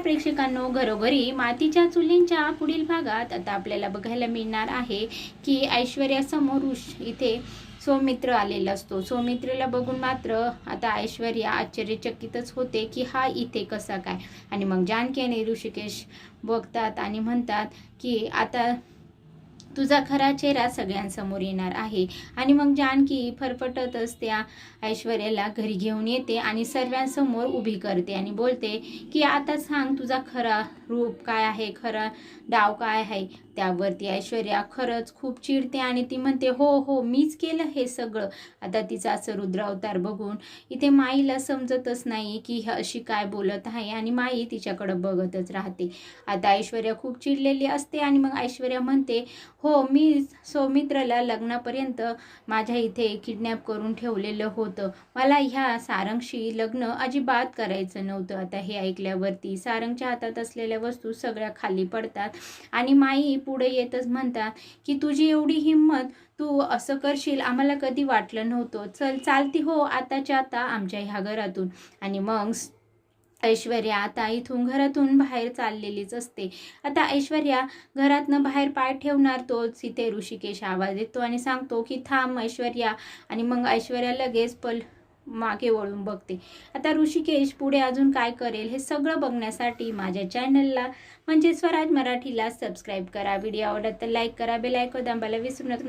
प्रेक्षकांनो घरोघरी मातीच्या चुलींच्या पुढील भागात आता आपल्याला बघायला मिळणार आहे की ऐश्वर्यासमोर उश- इथे सौमित्र आलेला असतो. सौमित्रला बघून मात्र आता ऐश्वर्या आश्चर्यचकितच होते की हा इथे कसा काय? आणि मग जानकी आणि ऋषिकेश बघतात आणि म्हणतात की आता तुझा खरा चेहरा सगळ्यांसमोर येणार आहे. आणि मग जानकी फरफटतच त्या ऐश्वर्याला घरी घेऊन येते आणि सर्वांसमोर उभी करते आणि बोलते की आता सांग तुझा खरा रूप काय आहे खरा डाव काय आहे? त्यावरती ऐश्वर्या खरंच खूप चिडते आणि ती म्हणते हो हो मीच केलं हे सगळं. आता तिचा असं रुद्र अवतार बघून इथे माईला समजतच नाही की अशी काय बोलत आहे आणि माई तिच्याकडं बघतच राहते. आता ऐश्वर्या खूप चिडलेली असते आणि मग ऐश्वर्या म्हणते हो मी सौमित्रला लग्नापर्यंत माझ्या इथे किडनॅप करून ठेवलेलं होतं. मला ह्या सारंगशी लग्न अजिबात करायचं नव्हतं. आता हे ऐकल्यावरती सारंगच्या हातात असलेल्या वस्तू सगळ्या खाली पडतात आणि माई पुढे येतच म्हणतात की तुझी एवढी हिंमत तू असं करशील आम्हाला कधी वाटलं नव्हतं. चल चालती हो आताच्या आता आमच्या ह्या घरातून. आणि मग ऐश्वर्या आता इथून घरातून बाहेर चाललेलीच असते. आता ऐश्वर्या घरातनं बाहेर पाय ठेवणार तोच इथे ऋषिकेश आवाज येतो आणि सांगतो की थांब ऐश्वर्या. आणि मग ऐश्वर्या लगेच पल मागे वळून बघते. आता ऋषिकेश पुढे अजून काय करेल हे सगळं बघण्यासाठी माझ्या चॅनलला म्हणजे स्वराज मराठीला सबस्क्राईब करा. व्हिडिओ आवडत तर लाईक करा बेल आयकॉन दाबायला विसरू नका.